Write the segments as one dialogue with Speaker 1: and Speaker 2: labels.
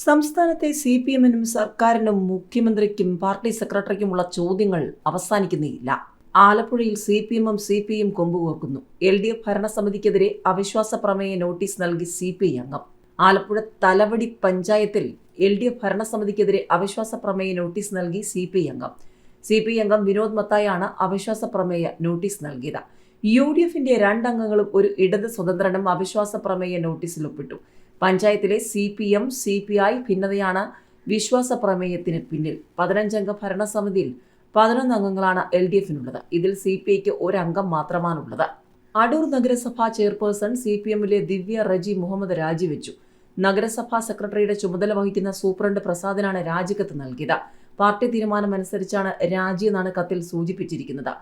Speaker 1: സംസ്ഥാനത്തെ C P എമ്മിനും സർക്കാരിനും മുഖ്യമന്ത്രിക്കും പാർട്ടി സെക്രട്ടറിക്കുമുള്ള ചോദ്യങ്ങൾ അവസാനിക്കുന്നില്ല. ആലപ്പുഴയിൽ സി പി എമ്മും സി പി എം കൊമ്പുകോർക്കുന്നു. എൽ ഡി എഫ് ഭരണസമിതിക്കെതിരെ അവിശ്വാസ പ്രമേയ നോട്ടീസ് നൽകി സി പി ഐ അംഗം. ആലപ്പുഴ തലവടി പഞ്ചായത്തിൽ എൽ ഡി എഫ് ഭരണസമിതിക്കെതിരെ അവിശ്വാസ പ്രമേയ നോട്ടീസ് നൽകി സി പി ഐ അംഗം. സി പി ഐ അംഗം വിനോദ് മത്തായാണ് അവിശ്വാസ പ്രമേയ നോട്ടീസ് നൽകിയത്. യു ഡി എഫിന്റെ രണ്ടംഗങ്ങളും ഒരു ഇടത് സ്വതന്ത്രനും അവിശ്വാസ പ്രമേയ നോട്ടീസിൽ ഒപ്പിട്ടു. പഞ്ചായത്തിലെ C P M C P I ഭിന്നതയാണ് വിശ്വാസ പ്രമേയത്തിന് പിന്നിൽ. പതിനഞ്ചംഗ ഭരണസമിതിയിൽ പതിനൊന്ന് അംഗങ്ങളാണ് എൽ ഡി എഫിനുള്ളത്. ഇതിൽ സി പി ഐക്ക് ഒരംഗം മാത്രമാണുള്ളത്. അടൂർ നഗരസഭാ ചെയർപേഴ്സൺ സി പി എമ്മിലെ ദിവ്യ റജി മുഹമ്മദ് രാജിവെച്ചു. നഗരസഭാ സെക്രട്ടറിയുടെ ചുമതല വഹിക്കുന്ന സൂപ്രണ്ട് പ്രസാദിനാണ് രാജിക്കത്ത് നൽകിയത്. പാർട്ടി തീരുമാനമനുസരിച്ചാണ് രാജി എന്നാണ് കത്തിൽ സൂചിപ്പിച്ചിരിക്കുന്നത്.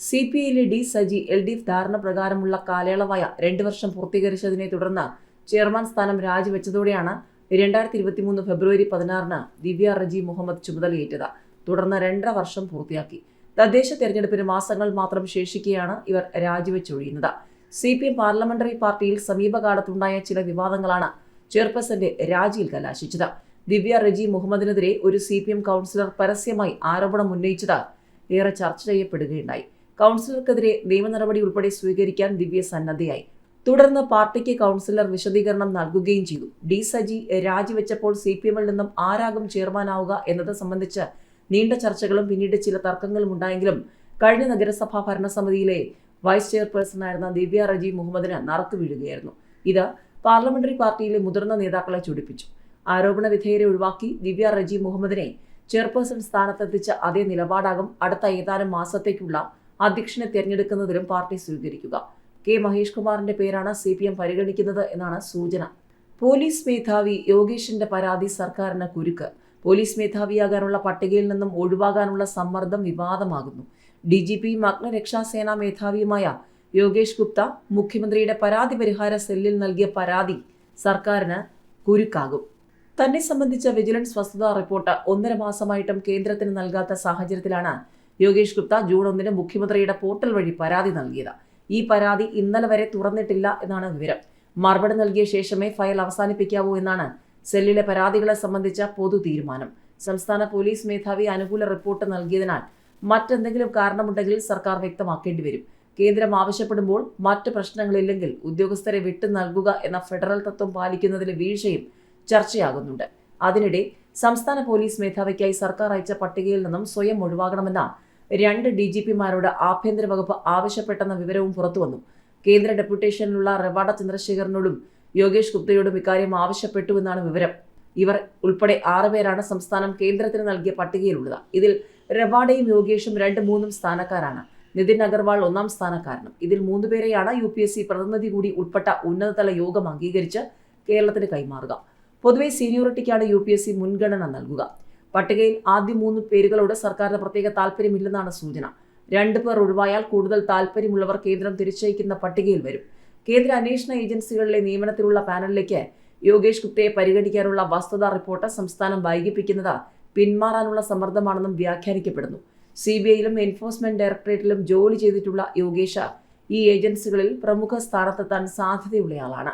Speaker 1: C P ഐയിലെ D Saji L D F ധാരണ പ്രകാരമുള്ള കാലയളവായ രണ്ട് വർഷം പൂർത്തീകരിച്ചതിനെ തുടർന്ന് ചെയർമാൻ സ്ഥാനം രാജിവെച്ചതോടെയാണ് രണ്ടായിരത്തി ഇരുപത്തി മൂന്ന് ഫെബ്രുവരി പതിനാറിന് ദിവ്യ റജി മുഹമ്മദ് ചുമതലയേറ്റത്. തുടർന്ന് രണ്ടര വർഷം പൂർത്തിയാക്കി. തദ്ദേശ തെരഞ്ഞെടുപ്പിന് മാസങ്ങൾ മാത്രം ശേഷിക്കെയാണ് ഇവർ രാജിവെച്ചൊഴിയുന്നത്. സി പി എം പാർലമെന്ററി പാർട്ടിയിൽ സമീപകാലത്തുണ്ടായ ചില വിവാദങ്ങളാണ് ചെയർപേഴ്സന്റെ രാജിയിൽ കലാശിച്ചത്. ദിവ്യ റജി മുഹമ്മദിനെതിരെ ഒരു സി പി എം കൗൺസിലർ പരസ്യമായി ആരോപണം ഉന്നയിച്ചത് ഏറെ ചർച്ച ചെയ്യപ്പെടുകയുണ്ടായി. കൗൺസിലർക്കെതിരെ നിയമ നടപടി ഉൾപ്പെടെ സ്വീകരിക്കാൻ ദിവ്യ സന്നദ്ധയായി. തുടർന്ന് പാർട്ടിക്ക് കൗൺസിലർ വിശദീകരണം നൽകുകയും ചെയ്തു. ഡി സജി രാജിവെച്ചപ്പോൾ സി പി എമ്മിൽ നിന്നും ആരാകും ചെയർമാനാവുക എന്നത് സംബന്ധിച്ച് നീണ്ട ചർച്ചകളും പിന്നീട് ചില തർക്കങ്ങളും ഉണ്ടായെങ്കിലും കഴിഞ്ഞ നഗരസഭാ ഭരണസമിതിയിലെ വൈസ് ചെയർപേഴ്സണായിരുന്ന ദിവ്യ റജി മുഹമ്മദിന് നറുക്ക് വീഴുകയായിരുന്നു. ഇത് പാർലമെന്ററി പാർട്ടിയിലെ മുതിർന്ന നേതാക്കളെ ചൊടിപ്പിച്ചു. ആരോപണ വിധേയരെ ഒഴിവാക്കി ദിവ്യ റജി മുഹമ്മദിനെ ചെയർപേഴ്സൺ സ്ഥാനത്തെത്തിച്ച അതേ നിലപാടാകും അടുത്ത ഏതാനും മാസത്തേക്കുള്ള അധ്യക്ഷനെ തിരഞ്ഞെടുക്കുന്നതിലും പാർട്ടി സ്വീകരിക്കുക. കെ മഹേഷ് കുമാറിന്റെ പേരാണ് സി പി എം പരിഗണിക്കുന്നത് എന്നാണ് സൂചന. പോലീസ് മേധാവി യോഗേഷിന്റെ പരാതി സർക്കാരിന് കുരുക്ക്. പോലീസ് മേധാവിയാകാനുള്ള പട്ടികയിൽ നിന്നും ഒഴിവാകാനുള്ള സമ്മർദ്ദം വിവാദമാകുന്നു. ഡി ജി പിയും അഗ്നിരക്ഷാസേനാ മേധാവിയുമായ യോഗേഷ് ഗുപ്ത മുഖ്യമന്ത്രിയുടെ പരാതി പരിഹാര സെല്ലിൽ നൽകിയ പരാതി സർക്കാരിന് കുരുക്കാകും. തന്നെ സംബന്ധിച്ച വിജിലൻസ് വസ്തുതാ റിപ്പോർട്ട് ഒന്നര മാസമായിട്ടും കേന്ദ്രത്തിന് നൽകാത്ത സാഹചര്യത്തിലാണ് യോഗേഷ് ഗുപ്ത ജൂൺ ഒന്നിന് മുഖ്യമന്ത്രിയുടെ പോർട്ടൽ വഴി പരാതി നൽകിയത്. ഈ പരാതി ഇന്നലെ വരെ തുറന്നിട്ടില്ല എന്നാണ് വിവരം. മറുപടി നൽകിയ ശേഷമേ ഫയൽ അവസാനിപ്പിക്കാവൂ എന്നാണ് സെല്ലിലെ പരാതികളെ സംബന്ധിച്ച പൊതു തീരുമാനം. സംസ്ഥാന പോലീസ് മേധാവി അനുകൂല റിപ്പോർട്ട് നൽകിയതിനാൽ മറ്റെന്തെങ്കിലും കാരണമുണ്ടെങ്കിൽ സർക്കാർ വ്യക്തമാക്കേണ്ടി വരും. കേന്ദ്രം ആവശ്യപ്പെടുമ്പോൾ മറ്റ് പ്രശ്നങ്ങളില്ലെങ്കിൽ ഉദ്യോഗസ്ഥരെ വിട്ടു നൽകുക എന്ന ഫെഡറൽ തത്വം പാലിക്കുന്നതിലെ വീഴ്ചയും ചർച്ചയാകുന്നുണ്ട്. അതിനിടെ സംസ്ഥാന പോലീസ് മേധാവിക്കായി സർക്കാർ അയച്ച പട്ടികയിൽ നിന്നും സ്വയം ഒഴിവാകണമെന്ന രണ്ട് ഡി ജി പിമാരോട് ആഭ്യന്തര വകുപ്പ് ആവശ്യപ്പെട്ടെന്ന വിവരവും പുറത്തുവന്നു. കേന്ദ്ര ഡെപ്യൂട്ടേഷനിലുള്ള റവാഡ ചന്ദ്രശേഖരനോടും യോഗേഷ് ഗുപ്തയോടും ഇക്കാര്യം ആവശ്യപ്പെട്ടുവെന്നാണ് വിവരം. ഇവർ ഉൾപ്പെടെ ആറുപേരാണ് സംസ്ഥാനം കേന്ദ്രത്തിന് നൽകിയ പട്ടികയിലുള്ളത്. ഇതിൽ റവാഡയും യോഗേഷും രണ്ട് മൂന്നും സ്ഥാനക്കാരാണ്. നിതിൻ അഗർവാൾ ഒന്നാം സ്ഥാനക്കാരനും. ഇതിൽ മൂന്ന് പേരെയാണ് യു പി എസ് സി പ്രതിനിധി കൂടി ഉൾപ്പെട്ട ഉന്നതതല യോഗം അംഗീകരിച്ച് കേരളത്തിന് കൈമാറുക. പൊതുവെ സീനിയോറിറ്റിക്കാണ് യു പി എസ് സി മുൻഗണന നൽകുക. പട്ടികയിൽ ആദ്യ മൂന്ന് പേരുകളോട് സർക്കാരിന് പ്രത്യേക താല്പര്യമില്ലെന്നാണ് സൂചന. രണ്ടു പേർ ഒഴിവായാൽ കൂടുതൽ താല്പര്യമുള്ളവർ കേന്ദ്രം തിരിച്ചയക്കുന്ന പട്ടികയിൽ വരും. കേന്ദ്ര അന്വേഷണ ഏജൻസികളിലെ നിയമനത്തിലുള്ള പാനലിലേക്ക് യോഗേഷ് ഗുപ്തയെ പരിഗണിക്കാനുള്ള വസ്തുതാ റിപ്പോർട്ട് സംസ്ഥാനം വൈകിപ്പിക്കുന്നത് പിന്മാറാനുള്ള സമ്മർദ്ദമാണെന്നും വ്യാഖ്യാനിക്കപ്പെടുന്നു. സി ബി ഐയിലും എൻഫോഴ്സ്മെന്റ് ഡയറക്ടറേറ്റിലും ജോലി ചെയ്തിട്ടുള്ള യോഗേഷ് ഈ ഏജൻസികളിൽ പ്രമുഖ സ്ഥാനത്തെത്താൻ സാധ്യതയുള്ളയാളാണ്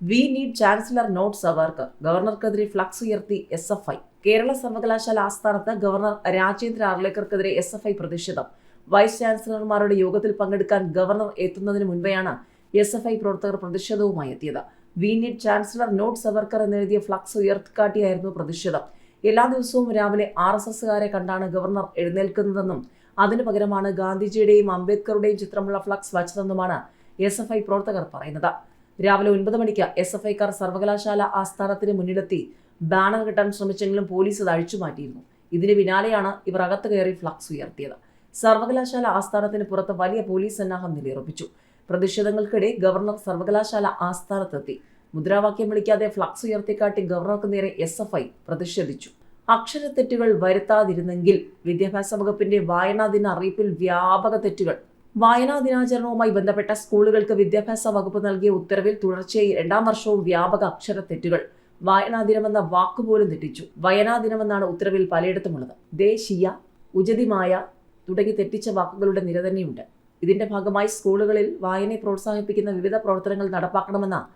Speaker 1: വി നീഡ് ചാൻസലർ നോട്ട്സ് അവർക്ക് ഗവർണർക്കെതിരെ ഫ്ലക്സ് ഉയർത്തി എസ് എഫ് ഐ. കേരള സർവകലാശാല ആസ്ഥാനത്ത് ഗവർണർ രാജേന്ദ്ര അർലേക്കർക്കെതിരെ എസ് എഫ് ഐ പ്രതിഷേധം. വൈസ് ചാൻസലർമാരുടെ യോഗത്തിൽ പങ്കെടുക്കാൻ ഗവർണർ എത്തുന്നതിന് മുൻപെയാണ് എസ് എഫ് ഐ പ്രവർത്തകർ പ്രതിഷേധവുമായി എത്തിയത്. We need chancellor not Savarkar എന്നെഴുതിയ flex ഉയർത്തിക്കാട്ടിയായിരുന്നു പ്രതിഷേധം. എല്ലാ ദിവസവും രാവിലെ ആർ എസ് എസുകാരെ കണ്ടാണ് ഗവർണർ എഴുന്നേൽക്കുന്നതെന്നും അതിനു പകരമാണ് ഗാന്ധിജിയുടെയും അംബേദ്കറുടെയും ചിത്രമുള്ള ഫ്ലക്സ് വച്ചതെന്നുമാണ് എസ് എഫ് ഐ പ്രവർത്തകർ പറയുന്നത്. രാവിലെ ഒൻപത് മണിക്ക് എസ് എഫ് ഐക്കാർ സർവകലാശാല ആസ്ഥാനത്തിന് മുന്നിലെത്തി ബാനർ കിട്ടാൻ ശ്രമിച്ചെങ്കിലും പോലീസ് അത് അഴിച്ചു മാറ്റിയിരുന്നു. ഇതിന് പിന്നാലെയാണ് ഇവർ അകത്ത് കയറി ഫ്ലക്സ് ഉയർത്തിയത്. സർവകലാശാല ആസ്ഥാനത്തിന് പുറത്ത് വലിയ പോലീസ് സന്നാഹം നിലയുറപ്പിച്ചു. പ്രതിഷേധങ്ങൾക്കിടെ ഗവർണർ സർവകലാശാല ആസ്ഥാനത്തെത്തി. മുദ്രാവാക്യം വിളിക്കാതെ ഫ്ലക്സ് ഉയർത്തിക്കാട്ടി ഗവർണർക്ക് നേരെ എസ് എഫ് ഐ പ്രതിഷേധിച്ചു അക്ഷരത്തെറ്റുകൾ വരുത്താതിരുന്നെങ്കിൽ വിദ്യാഭ്യാസ വകുപ്പിന്റെ വായനാ ദിന അറിയിപ്പിൽ വ്യാപക തെറ്റുകൾ. വായനാ ദിനാചരണവുമായി ബന്ധപ്പെട്ട സ്കൂളുകൾക്ക് വിദ്യാഭ്യാസ വകുപ്പ് നൽകിയ ഉത്തരവിൽ തുടർച്ചയായി രണ്ടാം വർഷവും വ്യാപക അക്ഷരത്തെറ്റുകൾ വായനാ ദിനമെന്ന വാക്കുപോലും തെറ്റിച്ചു. വയനാ ദിനമെന്നാണ് ഉത്തരവിൽ പലയിടത്തുമുള്ളത്. ദേശീയ ഉചിതമായ തുടങ്ങി തെറ്റിച്ച വാക്കുകളുടെ നിര തന്നെയുണ്ട്. ഇതിന്റെ ഭാഗമായി സ്കൂളുകളിൽ വായനയെ പ്രോത്സാഹിപ്പിക്കുന്ന വിവിധ പ്രവർത്തനങ്ങൾ നടപ്പാക്കണമെന്ന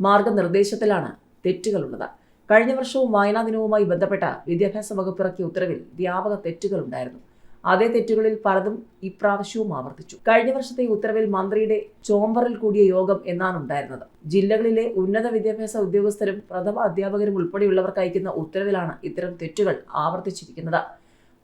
Speaker 1: മാർഗനിർദ്ദേശത്തിലാണ് തെറ്റുകളുള്ളത്. കഴിഞ്ഞ വർഷവും വായനാ ദിനവുമായി ബന്ധപ്പെട്ട വിദ്യാഭ്യാസ വകുപ്പ് ഇറക്കിയ ഉത്തരവിൽ വ്യാപക തെറ്റുകൾ ഉണ്ടായിരുന്നു അതേ തെറ്റുകളിൽ പലതും ഇപ്രാവശ്യവും ആവർത്തിച്ചു. കഴിഞ്ഞ വർഷത്തെ ഉത്തരവിൽ മന്ത്രിയുടെ ചോമ്പറിൽ കൂടിയ യോഗം എന്നാണ് ഉണ്ടായിരുന്നത്. ജില്ലകളിലെ ഉന്നത വിദ്യാഭ്യാസ ഉദ്യോഗസ്ഥരും പ്രഥമ അധ്യാപകരും ഉൾപ്പെടെയുള്ളവർക്ക് അയക്കുന്ന ഉത്തരവിലാണ് ഇത്തരം തെറ്റുകൾ ആവർത്തിച്ചിരിക്കുന്നത്.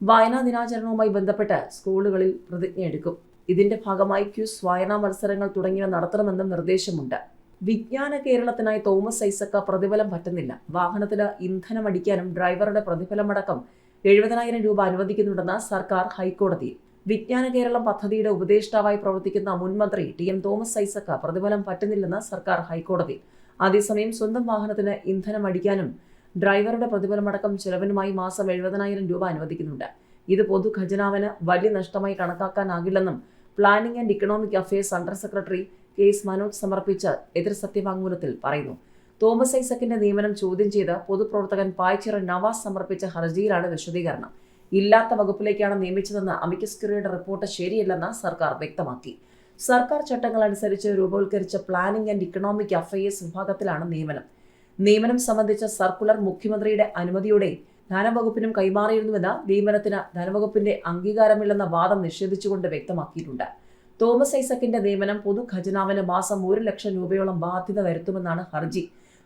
Speaker 1: വായനാ ദിനാചരണവുമായി ബന്ധപ്പെട്ട് സ്കൂളുകളിൽ പ്രതിജ്ഞയെടുക്കും ഇതിന്റെ ഭാഗമായി ക്യൂസ് വായനാ മത്സരങ്ങൾ തുടങ്ങിയവ നടത്തണമെന്നും നിർദ്ദേശമുണ്ട്. വിജ്ഞാന കേരളത്തിനായി തോമസ് ഐസക്ക പ്രതിഫലം പറ്റുന്നില്ല. വാഹനത്തിന് ഇന്ധനം അടിക്കാനും ഡ്രൈവറുടെ പ്രതിഫലമടക്കം എഴുപതിനായിരം രൂപ അനുവദിക്കുന്നുണ്ടെന്ന് സർക്കാർ ഹൈക്കോടതിയിൽ വിജ്ഞാന കേരളം പദ്ധതിയുടെ ഉപദേഷ്ടാവായി പ്രവർത്തിക്കുന്ന മുൻമന്ത്രി ടി എം തോമസ് ഐസക്ക പ്രതിഫലം പറ്റുന്നില്ലെന്ന് സർക്കാർ ഹൈക്കോടതിയിൽ അതേസമയം സ്വന്തം വാഹനത്തിന് ഇന്ധനം അടിക്കാനും ഡ്രൈവറുടെ പ്രതിഫലമടക്കം ചെലവിനുമായി മാസം എഴുപതിനായിരം രൂപ അനുവദിക്കുന്നുണ്ട്. ഇത് പൊതു ഖജനാവിന് വലിയ നഷ്ടമായി കണക്കാക്കാനാകില്ലെന്നും planning and economic affairs under secretary K S Manoj സമർപ്പിച്ച എതിർ സത്യവാങ്മൂലത്തിൽ പറയുന്നു. തോമസ് ഐസക്കിന്റെ നിയമനം ചോദ്യം ചെയ്ത് പൊതുപ്രവർത്തകൻ പായ്ച്ചിറ നവാസ് സമർപ്പിച്ച ഹർജിയിലാണ് വിശദീകരണം. ഇല്ലാത്ത വകുപ്പിലേക്കാണ് നിയമിച്ചതെന്ന് അമിക്കസ് ക്യൂറിയുടെ റിപ്പോർട്ട് ശരിയല്ലെന്ന് സർക്കാർ വ്യക്തമാക്കി. സർക്കാർ ചട്ടങ്ങൾ അനുസരിച്ച് രൂപവത്കരിച്ച പ്ലാനിംഗ് ആൻഡ് ഇക്കണോമിക് അഫയേഴ്സ് വിഭാഗത്തിലാണ് നിയമനം. നിയമനം സംബന്ധിച്ച സർക്കുലർ മുഖ്യമന്ത്രിയുടെ അനുമതിയോടെ ധനവകുപ്പിനും കൈമാറിയിരുന്നുവെന്ന് നിയമനത്തിന് ധനവകുപ്പിന്റെ അംഗീകാരമില്ലെന്ന വാദം നിഷേധിച്ചുകൊണ്ട് വ്യക്തമാക്കിയിട്ടുണ്ട്. തോമസ് ഐസക്കിന്റെ നിയമനം പൊതു ഖജനാവിന് മാസം ഒരു ലക്ഷം രൂപയോളം ബാധ്യത വരുത്തുമെന്നാണ് ഹർജി.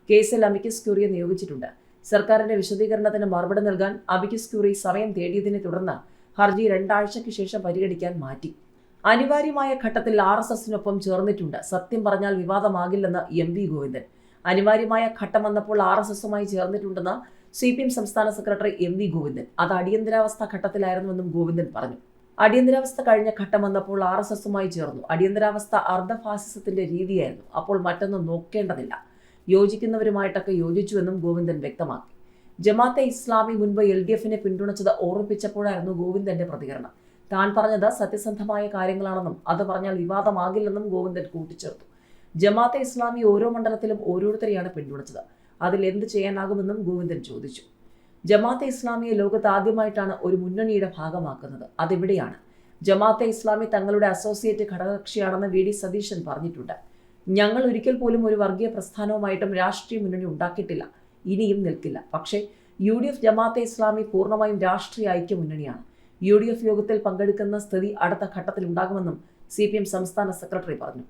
Speaker 1: കേസിൽ അമിക്കസ് ക്യൂറിയെ നിയോഗിച്ചിട്ടുണ്ട്. സർക്കാരിന്റെ വിശദീകരണത്തിന് മറുപടി നൽകാൻ അമിക്കസ് ക്യൂറി സമയം തേടിയതിനെ തുടർന്ന് ഹർജി രണ്ടാഴ്ചയ്ക്ക് ശേഷം പരിഗണിക്കാൻ മാറ്റി. അനിവാര്യമായ ഘട്ടത്തിൽ ആർ എസ് എസിനൊപ്പം ചേർന്നിട്ടുണ്ട്. സത്യം പറഞ്ഞാൽ വിവാദമാകില്ലെന്ന് എം വി ഗോവിന്ദൻ. അനിവാര്യമായ ഘട്ടം വന്നപ്പോൾ ആർ എസ് എസുമായി ചേർന്നിട്ടുണ്ടെന്ന് സി പി എം സംസ്ഥാന സെക്രട്ടറി എം വി ഗോവിന്ദൻ. അത് അടിയന്തരാവസ്ഥ ഘട്ടത്തിലായിരുന്നുവെന്നും ഗോവിന്ദൻ പറഞ്ഞു. അടിയന്തരാവസ്ഥ കഴിഞ്ഞ ഘട്ടം വന്നപ്പോൾ ആർ എസ് എസുമായി ചേർന്നു. അടിയന്തരാവസ്ഥ അർദ്ധഫാസിസത്തിന്റെ രീതിയായിരുന്നു. അപ്പോൾ മറ്റൊന്നും നോക്കേണ്ടതില്ല. യോജിക്കുന്നവരുമായിട്ടൊക്കെ യോജിച്ചുവെന്നും ഗോവിന്ദൻ വ്യക്തമാക്കി. ജമാഅത്തെ ഇസ്ലാമി മുൻപ് എൽ ഡി എഫിനെ പിന്തുണച്ചത് ഓർമ്മിപ്പിച്ചപ്പോഴായിരുന്നു ഗോവിന്ദന്റെ പ്രതികരണം. താൻ പറഞ്ഞത് സത്യസന്ധമായ കാര്യങ്ങളാണെന്നും അത് പറഞ്ഞാൽ വിവാദമാകില്ലെന്നും ഗോവിന്ദൻ കൂട്ടിച്ചേർത്തു. ജമാഅത്തെ ഇസ്ലാമി ഓരോ മണ്ഡലത്തിലും ഓരോരുത്തരെയാണ് പിന്തുണച്ചത്. അതിൽ എന്ത് ചെയ്യാനാകുമെന്നും ഗോവിന്ദൻ ചോദിച്ചു. ജമാഅത്തെ ഇസ്ലാമിയെ ലോകത്ത് ആദ്യമായിട്ടാണ് ഒരു മുന്നണിയുടെ ഭാഗമാക്കുന്നത്. അതെവിടെയാണ്? ജമാഅത്തെ ഇസ്ലാമി തങ്ങളുടെ അസോസിയേറ്റ് ഘടകകക്ഷിയാണെന്ന് വി ഡി സതീശൻ പറഞ്ഞിട്ടുണ്ട്. ഞങ്ങൾ ഒരിക്കൽ പോലും ഒരു വർഗീയ പ്രസ്ഥാനവുമായിട്ടും രാഷ്ട്രീയ മുന്നണി ഉണ്ടാക്കിയിട്ടില്ല. ഇനിയും നിൽക്കില്ല. പക്ഷേ U D F Jamaat-e Islami പൂർണമായും രാഷ്ട്രീയ ഐക്യ മുന്നണിയാണ്. യു ഡി എഫ് യോഗത്തിൽ പങ്കെടുക്കുന്ന സ്ഥിതി അടുത്ത ഘട്ടത്തിൽ ഉണ്ടാകുമെന്നും സി പി എം സംസ്ഥാന സെക്രട്ടറി പറഞ്ഞു.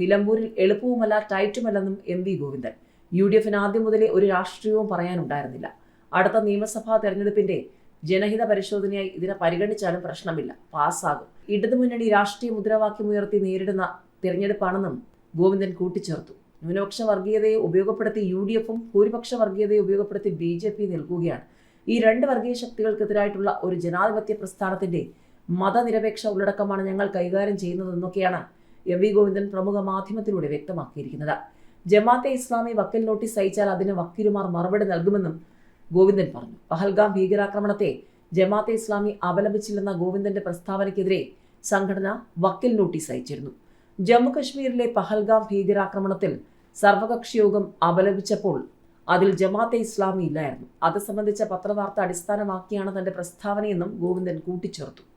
Speaker 1: നിലമ്പൂരിൽ എളുപ്പവുമല്ല ടൈറ്റുമല്ലെന്നും M V Govindan. U D എഫിന് ആദ്യം മുതലേ ഒരു രാഷ്ട്രീയവും പറയാനുണ്ടായിരുന്നില്ല. അടുത്ത നിയമസഭാ തെരഞ്ഞെടുപ്പിന്റെ ജനഹിത പരിശോധനയായി ഇതിനെ പരിഗണിച്ചാലും പ്രശ്നമില്ല. പാസ്സാകും. ഇടതുമുന്നണി രാഷ്ട്രീയ മുദ്രാവാക്യമുയർത്തി നേരിടുന്ന തിരഞ്ഞെടുപ്പാണെന്നും ഗോവിന്ദൻ കൂട്ടിച്ചേർത്തു. ന്യൂനപക്ഷ വർഗീയതയെ ഉപയോഗപ്പെടുത്തി യു ഡി എഫും ഭൂരിപക്ഷ വർഗീയതയെ ഉപയോഗപ്പെടുത്തി ബി ജെ പി നിൽക്കുകയാണ്. ഈ രണ്ട് വർഗീയ ശക്തികൾക്കെതിരായിട്ടുള്ള ഒരു ജനാധിപത്യ പ്രസ്ഥാനത്തിന്റെ മതനിരപേക്ഷ ഉള്ളടക്കമാണ് ഞങ്ങൾ കൈകാര്യം ചെയ്യുന്നതെന്നൊക്കെയാണ് എം വി ഗോവിന്ദൻ പ്രമുഖ മാധ്യമത്തിലൂടെ വ്യക്തമാക്കിയിരിക്കുന്നത്. ജമാഅത്തെ ഇസ്ലാമി വക്കൽ നോട്ടീസ് അയച്ചാൽ അതിന് വക്കീലുമാർ മറുപടി നൽകുമെന്നും ഗോവിന്ദൻ പറഞ്ഞു. പഹൽഗാം ഭീകരാക്രമണത്തെ ജമാഅത്തെ ഇസ്ലാമി അപലപിച്ചില്ലെന്ന ഗോവിന്ദന്റെ പ്രസ്താവനയ്ക്കെതിരെ സംഘടന വക്കീൽ നോട്ടീസ് അയച്ചിരുന്നു. ജമ്മു കശ്മീരിലെ പഹൽഗാം ഭീകരാക്രമണത്തിൽ സർവകക്ഷി യോഗം അപലപിച്ചപ്പോൾ അതിൽ ജമാഅത്തെ ഇസ്ലാമി ഇല്ലായിരുന്നു. അത് സംബന്ധിച്ച പത്രവാർത്ത അടിസ്ഥാനമാക്കിയാണ് തന്റെ പ്രസ്താവനയെന്നും ഗോവിന്ദൻ കൂട്ടിച്ചേർത്തു.